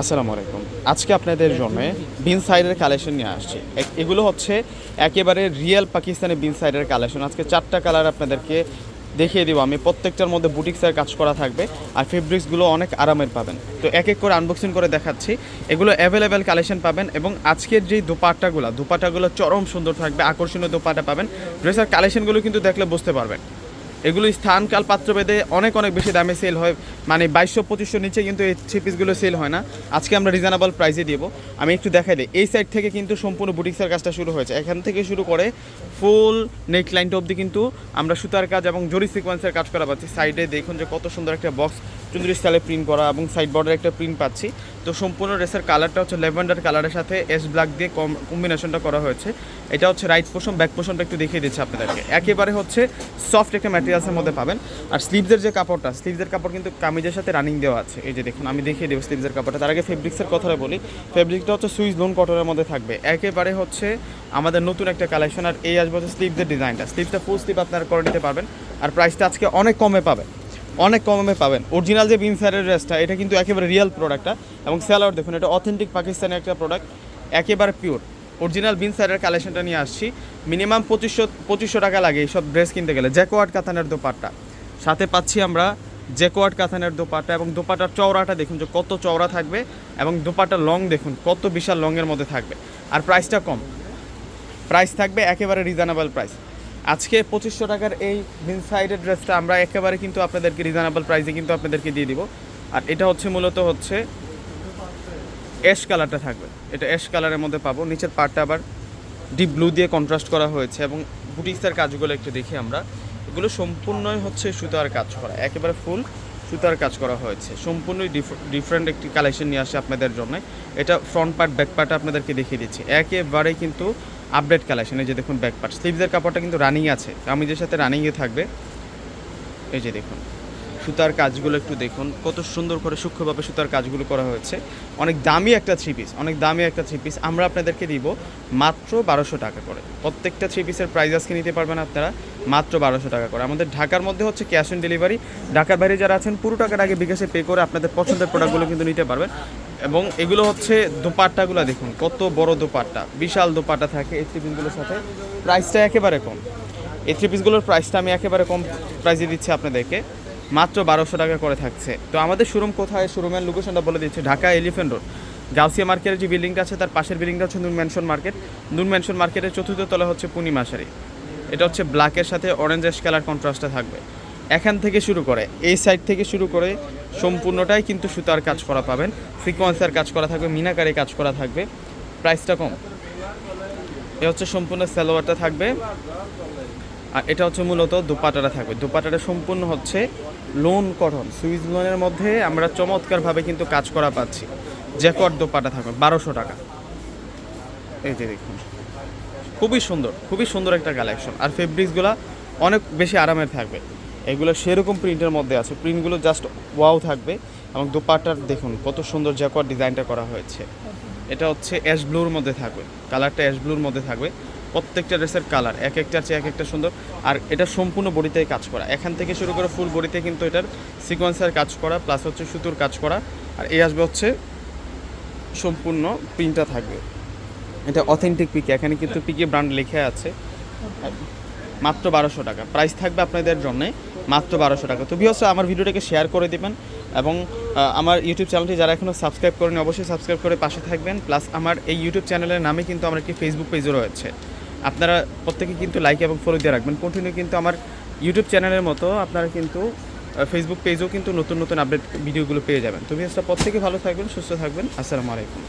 আসসালামু আলাইকুম। আজকে আপনাদের জন্য বিন সাইডের কালেকশন নিয়ে আসছি। এগুলো হচ্ছে একেবারে রিয়েল পাকিস্তানি বিন সাইডের কালেকশন আজকে চারটা কালার আপনাদেরকে দেখিয়ে দিব। আমি প্রত্যেকটার মধ্যে বুটিক্সের কাজ করা থাকবে আর ফেব্রিক্সগুলো অনেক আরামের পাবেন। তো এক এক করে আনবক্সিং করে দেখাচ্ছি। এগুলো অ্যাভেলেবেল কালেকশন পাবেন এবং আজকের যেই দোপাট্টাগুলো দোপাট্টাগুলো চরম সুন্দর থাকবে, আকর্ষণীয় দোপাট্টা পাবেন। ড্রেসের কালেকশনগুলো কিন্তু দেখলে বুঝতে পারবেন। এগুলো স্থানকাল পাত্রভেদে অনেক অনেক বেশি দামে সেল হয়। মানে বাইশশো পঁচিশশো নিচে কিন্তু এই থ্রি পিসগুলো সেল হয় না। আজকে আমরা রিজনেবল প্রাইসে দিব। আমি একটু দেখাই দিই। এই সাইড থেকে কিন্তু সম্পূর্ণ বুটিক্সের কাজটা শুরু হয়েছে। এখান থেকে শুরু করে ফুল নেক লাইনটা অবধি কিন্তু আমরা সুতার কাজ এবং জরি সিকোয়েন্সের কাজ করা পাচ্ছি। সাইডে দেখুন যে কত সুন্দর একটা বক্স চুন্দ্রি স্টাইলে প্রিন্ট করা এবং সাইড বর্ডার একটা প্রিন্ট পাচ্ছি। তো সম্পূর্ণ ড্রেসের কালারটা হচ্ছে ল্যাভেন্ডার কালারের সাথে এস ব্ল্যাক দিয়ে কম্বিনেশনটা করা হয়েছে। এটা হচ্ছে রাইট পোর্শন ব্যাক পোর্শনটা একটু দেখিয়ে দিচ্ছে আপনাদেরকে। একেবারে হচ্ছে সফট একটা ম্যাটেরিয়ালসের মধ্যে পাবেন। আর স্লিভসের যে কাপড়টা স্লিভসের কাপড় কিন্তু কামিজের সাথে রানিং দেওয়া আছে। এই যে দেখুন, আমি দেখিয়ে দেবো স্লিভসের কাপড়টা। তার আগে ফেব্রিক্সের কথাটা বলি। ফেব্রিকটা হচ্ছে সুইচ লোন কটনের মধ্যে থাকবে। একেবারে হচ্ছে আমাদের নতুন একটা কালেকশন আর এই আসবে হচ্ছে স্লিভসের ডিজাইনটা স্লিভসটা ফুল স্লিভ আপনারা করে নিতে পারবেন। আর প্রাইসটা আজকে অনেক কমে পাবেন। অনেক কমে পাবেন। অরিজিনাল যে বিন বিনসারের ড্রেসটা এটা কিন্তু একেবারে রিয়েল প্রোডাক্টটা এবং স্যালার দেখুন, এটা অথেন্টিক পাকিস্তানের একটা প্রোডাক্ট একেবারে পিওর অরিজিনাল বিন বিনসারের কালেকশনটা নিয়ে আসছি। মিনিমাম পঁচিশশো পঁচিশশো টাকা লাগে এইসব ড্রেস কিনতে গেলে। জ্যাকোয়ার্ড কাতানের দোপাট্টা। সাথে পাচ্ছি আমরা জ্যাকোয়ার্ড কাতানের দোপাট্টা এবং দোপাটার চওড়াটা দেখুন যে কত চওড়া থাকবে এবং দোপাটার লং দেখুন, কত বিশাল লংয়ের মধ্যে থাকবে। আর প্রাইসটা কম। প্রাইস থাকবে একেবারে রিজনেবল প্রাইস। আজকে পঁচিশশো টাকার এই সাইডের ড্রেসটা আমরা একেবারে কিন্তু আপনাদেরকে রিজনেবল প্রাইসে কিন্তু আপনাদেরকে দিয়ে দিব। আর এটা হচ্ছে মূলত হচ্ছে অ্যাশ কালারটা থাকবে। এটা অ্যাশ কালারের মধ্যে পাবো। নিচের পার্টটা আবার ডিপ ব্লু দিয়ে কন্ট্রাস্ট করা হয়েছে এবং বুটিক্সের কাজগুলো একটু দেখি আমরা। এগুলো সম্পূর্ণই হচ্ছে সুতার কাজ করা। একেবারে ফুল সুতার কাজ করা হয়েছে। সম্পূর্ণই ডিফারেন্ট একটি কালেকশন নিয়ে আসে আপনাদের জন্য। এটা ফ্রন্ট পার্ট, ব্যাক পার্ট আপনাদেরকে দেখিয়ে দিচ্ছি। একেবারেই কিন্তু আপডেট কালেকশন, এই যে দেখুন ব্যাক পার্ট স্লিভসের কাপড়টা কিন্তু রানিং আছে। কামিজের সাথে রানিংয়ে থাকবে। এই যে দেখুন। সুতার কাজগুলো একটু দেখুন। কত সুন্দর করে সূক্ষ্মভাবে সুতার কাজগুলো করা হয়েছে। অনেক দামি একটা থ্রি পিস অনেক দামি একটা থ্রি পিস আমরা আপনাদেরকে দিব মাত্র বারোশো টাকা করে। প্রত্যেকটা থ্রি পিসের প্রাইস আজকে নিতে পারবেন আপনারা মাত্র বারোশো টাকা করে। আমাদের ঢাকার মধ্যে হচ্ছে ক্যাশ অন ডেলিভারি ঢাকার বাইরে যারা আছেন, পুরো টাকার আগে বিকাশে পে করে আপনাদের পছন্দের প্রোডাক্টগুলো কিন্তু নিতে পারবেন। এবং এগুলো হচ্ছে দোপাট্টাগুলো দেখুন, কত বড় দোপাট্টা। বিশাল দোপাট্টা থাকে এই থ্রি পিসগুলোর সাথে। প্রাইসটা একেবারে কম। এই থ্রি পিসগুলোর প্রাইসটা আমি একেবারে কম প্রাইসে দিচ্ছি আপনাদেরকে। মাত্র বারোশো টাকা করে থাকছে। তো আমাদের শোরুম কোথায়? শোরুমের লোকেশনটা বলে দিচ্ছি, ঢাকা এলিফেন্ট রোড গাউসিয়া মার্কেটের যে বিল্ডিংটা আছে, তার পাশের বিল্ডিংটা হচ্ছে নুন ম্যানশন মার্কেট নুন ম্যানশন মার্কেটের চতুর্থ তলা হচ্ছে পূর্ণিমাশারি এটা হচ্ছে ব্ল্যাকের সাথে অরেঞ্জ কালার কন্ট্রাস্টে থাকবে। এখান থেকে শুরু করে, এই সাইড থেকে শুরু করে সম্পূর্ণটাই কিন্তু সুতার কাজ করা পাবেন। ফ্রিকোয়েন্সার কাজ করা থাকবে, মিনাকারে কাজ করা থাকবে। প্রাইসটা কম। এ হচ্ছে সম্পূর্ণ স্যালোয়ারটা থাকবে। আর এটা হচ্ছে মূলত দোপাটাটা থাকবে। দোপাটাটা সম্পূর্ণ হচ্ছে লোন কটন সুইচ লোনের মধ্যে আমরা চমৎকারভাবে কিন্তু কাজ করা পাচ্ছি। জ্যাকট দোপাটা থাকবে, বারোশো টাকা। এই যে দেখুন, খুবই সুন্দর খুবই সুন্দর একটা কালেকশন আর ফেব্রিক্সগুলো অনেক বেশি আরামের থাকবে। এগুলো সেরকম প্রিন্টের মধ্যে আছে। প্রিন্টগুলো জাস্ট ওয়াও থাকবে। এবং দোপাটার দেখুন, কত সুন্দর জ্যাকট ডিজাইনটা করা হয়েছে। এটা হচ্ছে অ্যাশ ব্লুর মধ্যে থাকবে। কালারটা অ্যাশ ব্লুর মধ্যে থাকবে। প্রত্যেকটা ড্রেসের কালার এক একটা চেয়ে এক একটা সুন্দর। আর এটা সম্পূর্ণ বডিতে কাজ করা। এখান থেকে শুরু করে ফুল বডিতে কিন্তু এটার সিকোয়েন্সের কাজ করা প্লাস হচ্ছে সুতোর কাজ করা। আর এই আসবে হচ্ছে সম্পূর্ণ প্রিন্টটা থাকবে। এটা অথেন্টিক পিকে এখানে কিন্তু পিকে ব্র্যান্ড লেখা আছে। মাত্র বারোশো টাকা। প্রাইস থাকবে আপনাদের জন্যে মাত্র বারোশো টাকা। তো বিহস আমার ভিডিওটাকে শেয়ার করে দেবেন এবং আমার ইউটিউব চ্যানেলটি যারা এখনও সাবস্ক্রাইব করেনি অবশ্যই সাবস্ক্রাইব করে পাশে থাকবেন। প্লাস আমার এই ইউটিউব চ্যানেলের নামে কিন্তু আমার একটি ফেসবুক পেজও রয়েছে। আপনারা প্রত্যেকে কিন্তু লাইক এবং ফলো দিয়ে রাখবেন। কন্টিনিউ কিন্তু আমার ইউটিউব চ্যানেলের মতো আপনারা কিন্তু ফেসবুক পেজেও কিন্তু নতুন নতুন আপডেট ভিডিওগুলো পেয়ে যাবেন। তো প্রত্যেকে ভালো থাকবেন, সুস্থ থাকবেন। আসসালামু আলাইকুম।